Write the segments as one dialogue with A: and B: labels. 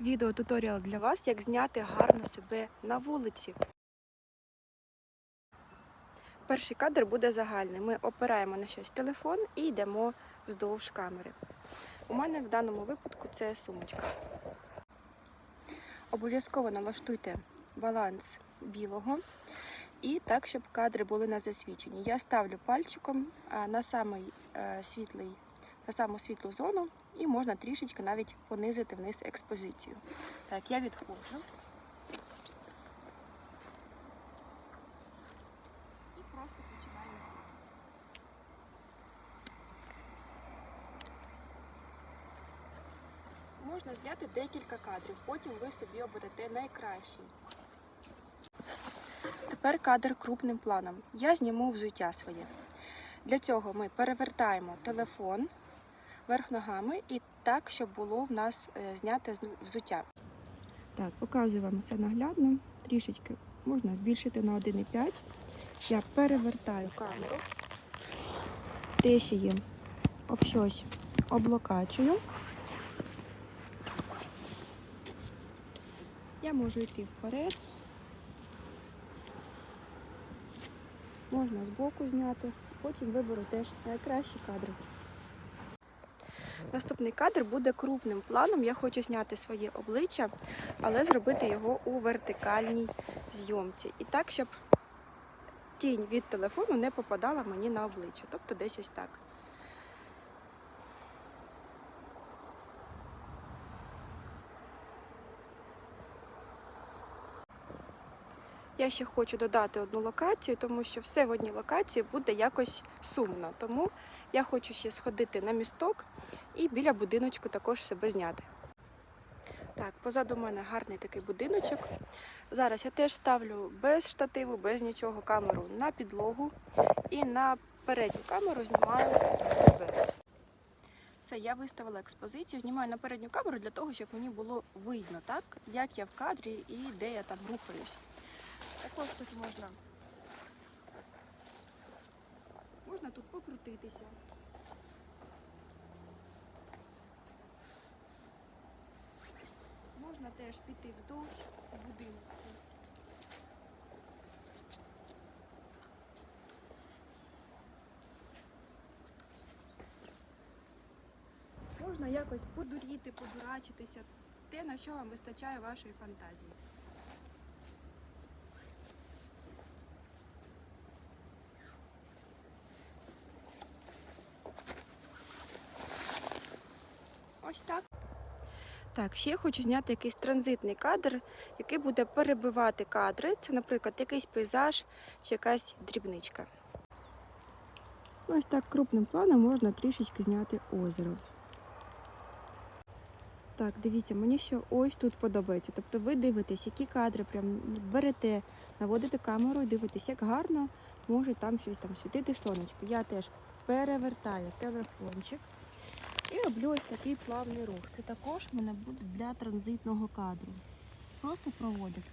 A: Відеотуторіал для вас, як зняти гарно себе на вулиці. Перший кадр буде загальний. Ми опираємо на щось телефон і йдемо вздовж камери. У мене в даному випадку це сумочка. Обов'язково налаштуйте баланс білого і так, щоб кадри були на засвіченні. Я ставлю пальчиком на самий е, світлий, на саму світлу зону і можна трішечки навіть понизити вниз експозицію. Так, я відходжу. І просто починаю. Можна зняти декілька кадрів, потім ви собі оберете найкращий. Тепер кадр крупним планом. Я зніму взуття своє. Для цього ми перевертаємо телефон вверх ногами і так, щоб було в нас е, зняте взуття. Так, показую вам все наглядно. Трішечки можна збільшити на 1,5. Я перевертаю камеру, тиші об щось облокачую. Я можу йти вперед. Можна збоку зняти, потім виберу теж найкращі кадри. Наступний кадр буде крупним планом. Я хочу зняти своє обличчя, але зробити його у вертикальній зйомці. І так, щоб тінь від телефону не попадала мені на обличчя. Тобто десь ось так. Я ще хочу додати одну локацію, тому що все в одній локації буде якось сумно. Тому я хочу ще сходити на місток і біля будиночку також себе зняти. Так, позаду мене гарний такий будиночок. Зараз я теж ставлю без штативу, без нічого камеру на підлогу і на передню камеру знімаю себе. Все, я виставила експозицію, знімаю на передню камеру для того, щоб мені було видно, так, як я в кадрі і де я там рухаюсь. Також тут можна. Можна тут покрутитися. Можна теж піти вздовж будинку. Можна якось подуріти, подурачитися. Те, на що вам вистачає вашої фантазії. Ось так. Так, ще я хочу зняти якийсь транзитний кадр, який буде перебивати кадри. Це, наприклад, якийсь пейзаж чи якась дрібничка. Ну, Ось так крупним планом можна трішечки зняти озеро. Так, дивіться, мені ще ось тут подобається. Тобто ви дивитесь, які кадри прям берете, наводите камеру і дивитесь, як гарно може там щось там світити сонечко. Я теж перевертаю телефончик. І роблю ось такий плавний рух. Це також в мене буде для транзитного кадру. Просто проводити.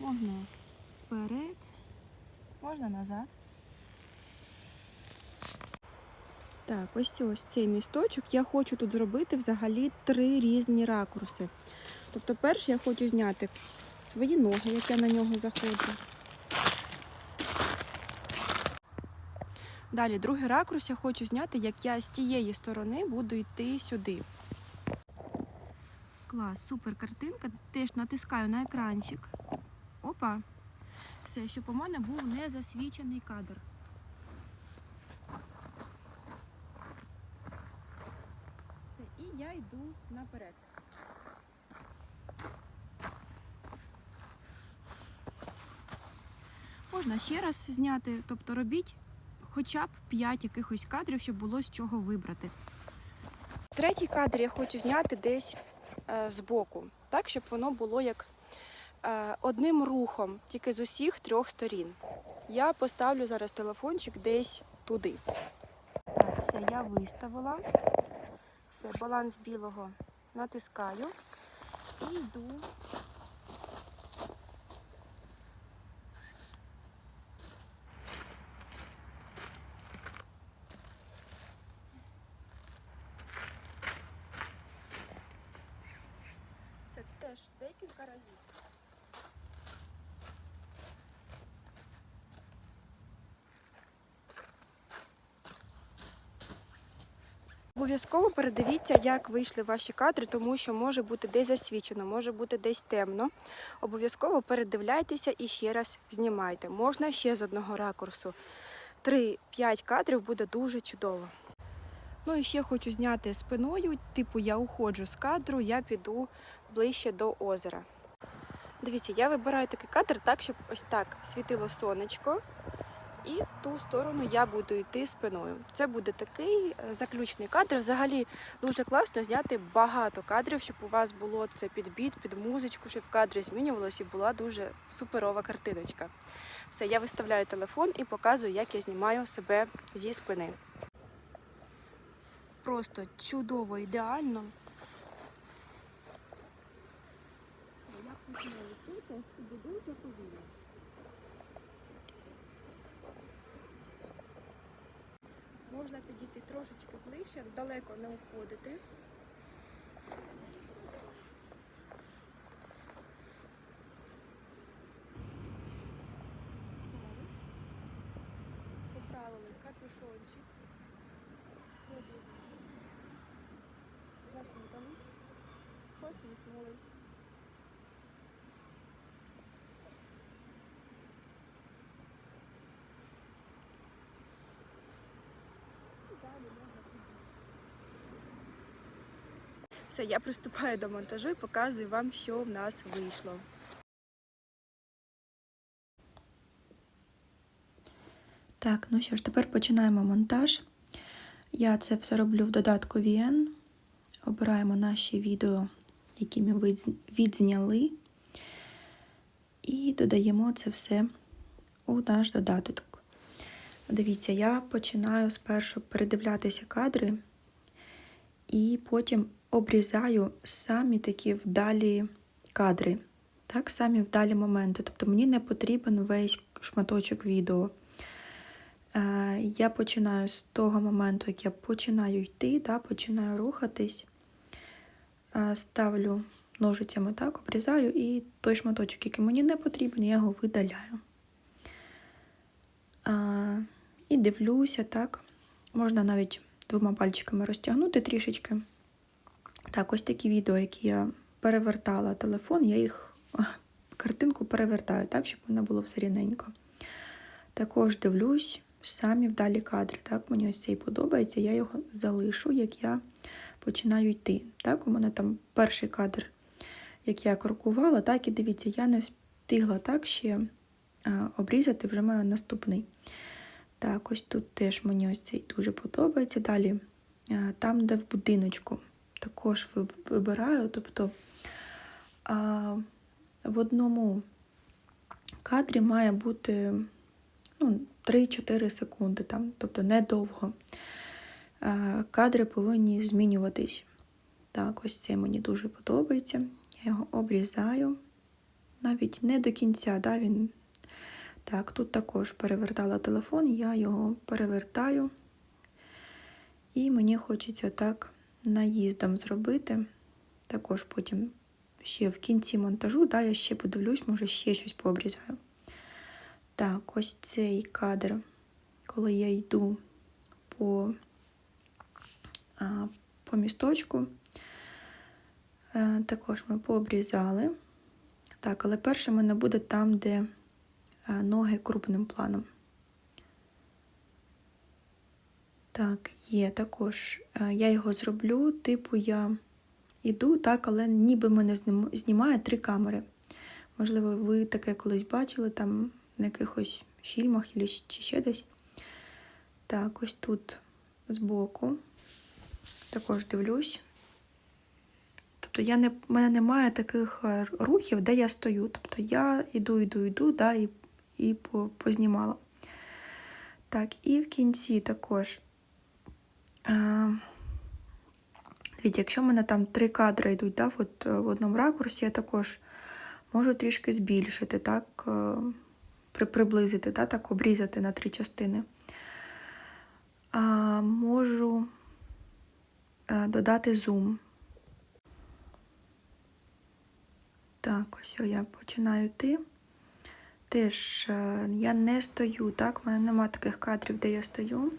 A: Можна вперед, можна назад. Так, ось ось цей місточок. Я хочу тут зробити взагалі три різні ракурси. Тобто, перше я хочу зняти свої ноги, як я на нього заходжу. Далі, другий ракурс я хочу зняти, як я з тієї сторони буду йти сюди. Клас, супер картинка. Теж натискаю на екранчик. Опа. Все, щоб у мене був не засвічений кадр. Все, і я йду наперед. Можна ще раз зняти, тобто робіть хоча б 5 якихось кадрів, щоб було з чого вибрати. Третій кадр я хочу зняти десь е, збоку, так, щоб воно було як е, одним рухом, тільки з усіх трьох сторін. Я поставлю зараз телефончик десь туди. Так, все, я виставила. Все, баланс білого натискаю і йду.
B: теж декілька разів. Обов'язково передивіться, як вийшли ваші кадри, тому що може бути десь засвічено, може бути десь темно. Обов'язково передивляйтеся і ще раз знімайте. Можна ще з одного ракурсу. 3-5 кадрів буде дуже чудово. Ну і ще хочу зняти спиною, типу я уходжу з кадру, я піду ближче до озера. Дивіться, я вибираю такий кадр так, щоб ось так світило сонечко, і в ту сторону я буду йти спиною. Це буде такий е, заключний кадр. Взагалі дуже класно зняти багато кадрів, щоб у вас було це під біт, під музичку, щоб кадри змінювалися і була дуже суперова картиночка. Все, я виставляю телефон і показую, як я знімаю себе зі спини. Просто чудово, ідеально. Буде дуже повільно. Можна підійти трошечки ближче, далеко не уходити. Поправили капюшончик. Закутались, посміхнулись. І далі можна підійти. Все, я приступаю до монтажу і показую вам, що в нас вийшло. Так, ну що ж, тепер починаємо монтаж. Я це все роблю в додатку VN. Обираємо наші відео, які ми відзняли, і додаємо це все у наш додаток. Дивіться, я починаю спершу передивлятися кадри, і потім обрізаю самі такі вдалі кадри, так, самі вдалі моменти. Тобто мені не потрібен весь шматочок відео. Е, Я починаю з того моменту, як я починаю йти, да, починаю рухатись, Е, ставлю ножицями так, обрізаю, і той шматочок, який мені не потрібен, я його видаляю. І дивлюся, так. Можна навіть двома пальчиками розтягнути трішечки. Так, ось такі відео, які я перевертала телефон, я їх картинку перевертаю так, щоб воно було все рівненько. Також дивлюсь самі вдалі кадри. Так, мені ось цей подобається, я його залишу, як я починаю йти. Так, у мене там перший кадр, як я крокувала, так і дивіться, я не встигла так ще обрізати, вже маю наступний. Так, ось тут теж мені ось цей дуже подобається. Далі, там, де в будиночку, також вибираю, тобто а, в одному кадрі має бути ну, 3-4 секунди, там, тобто недовго. Е, Кадри повинні змінюватись. Так, ось це мені дуже подобається. Я його обрізаю. Навіть не до кінця, да, він. Так, тут також перевертала телефон, я його перевертаю. І мені хочеться так наїздом зробити. Також потім ще в кінці монтажу, да, я ще подивлюсь, може ще щось пообрізаю. Так, ось цей кадр, коли я йду по, а, по місточку. Е, Також ми пообрізали. Так, але перше в мене буде там, де е, ноги крупним планом. Так, є також. е, Я його зроблю, типу я йду, так, але ніби мене знімає три камери. Можливо, ви таке колись бачили там в якихось фільмах чи ще десь. Так, ось тут збоку. Також дивлюсь. Тобто я не, в мене немає таких е, рухів, де я стою. Тобто я йду, йду, йду, да, і, і по- познімала. Так, і в кінці також. Е, дивіться, якщо в мене там три кадри йдуть да, от, е, в одному ракурсі, я також можу трішки збільшити, так, е, приблизити, да, так, обрізати на три частини. А, можу додати зум. Так, ось я починаю йти. Теж я не стою, так? У мене нема таких кадрів, де я стою.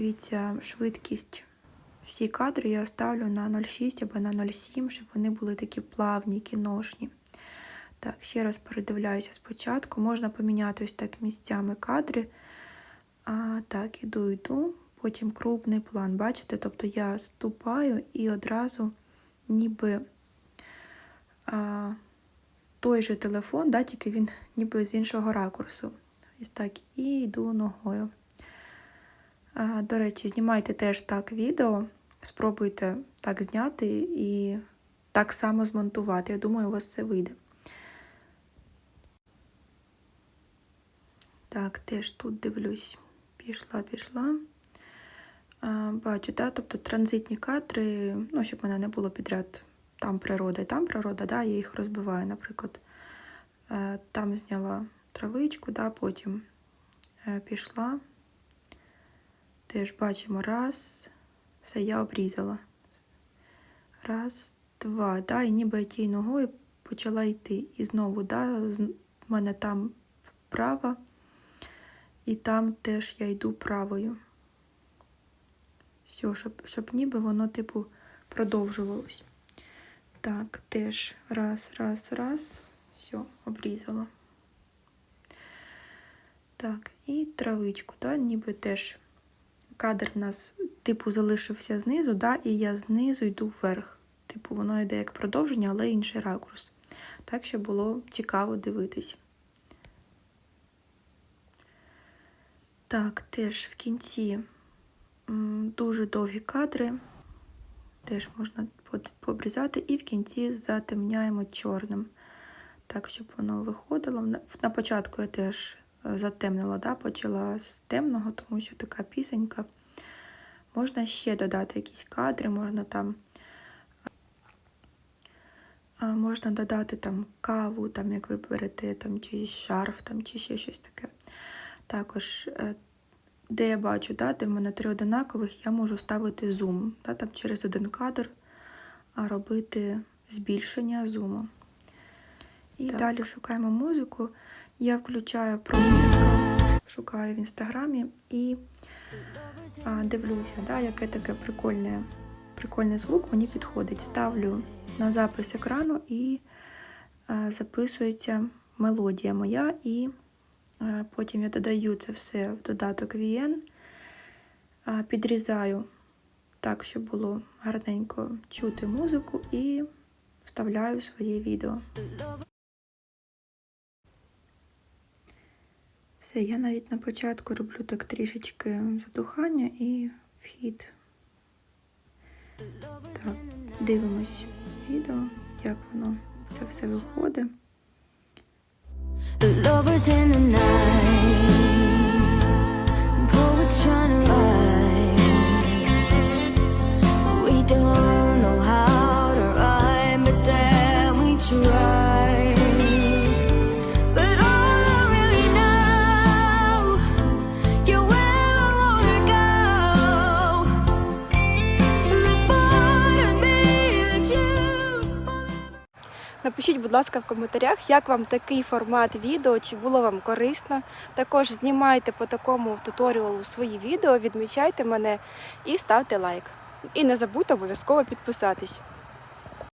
B: Дивіться, швидкість. Всі кадри я ставлю на 0,6 або на 0,7, щоб вони були такі плавні, кіношні. Так, ще раз передивляюся спочатку. Можна поміняти ось так місцями кадри. А, так, іду, йду. Потім крупний план. Бачите? Тобто я ступаю і одразу ніби а, той же телефон, да, тільки він ніби з іншого ракурсу. Ось так, і йду ногою. До речі, знімайте теж так відео. Спробуйте так зняти і так само змонтувати. Я думаю, у вас це вийде. Так, теж тут дивлюсь. Пішла, пішла. Бачу, да, тобто транзитні кадри, ну, щоб мене не було підряд там природа і там природа, да, я їх розбиваю, наприклад. Е, Там зняла травичку, да, потім е, пішла. Теж бачимо раз, все, я обрізала. Раз, два, да, і ніби я тією ногою почала йти. І знову, да, в мене там права, і там теж я йду правою. Все, щоб, щоб ніби воно, типу, продовжувалось. Так, теж раз, раз, раз. Все, обрізала. Так, і травичку, да, ніби теж кадр у нас, типу, залишився знизу, да, і я знизу йду вверх. Типу, воно йде як продовження, але інший ракурс. Так, щоб було цікаво дивитись. Так, теж в кінці дуже довгі кадри. Теж можна пообрізати, і в кінці затемняємо чорним. Так, щоб воно виходило. На- початку я теж затемнила, да, почала з темного, тому що така пісенька. Можна ще додати якісь кадри, можна там можна додати там каву, там, як ви берете, там, чи шарф, там, чи ще щось таке. Також, е, де я бачу, да, де в мене три одинакових, я можу ставити зум, да, там через один кадр, а робити збільшення зуму. І далі шукаємо музику. Я включаю прогулянка, шукаю в інстаграмі і а, дивлюся, да, яке таке прикольне, прикольний звук мені підходить. Ставлю на запис екрану і а, записується мелодія моя, і а, потім я додаю це все в додаток VN, а, підрізаю так, щоб було гарненько чути музику, і вставляю своє відео. Все, я навіть на початку роблю так трішечки задухання і вхід. Так, дивимось відео, як воно це все виходить. Будь ласка, в коментарях, як вам такий формат відео, чи було вам корисно. Також знімайте по такому туторіалу свої відео, відмічайте мене і ставте лайк. І не забудьте обов'язково підписатись.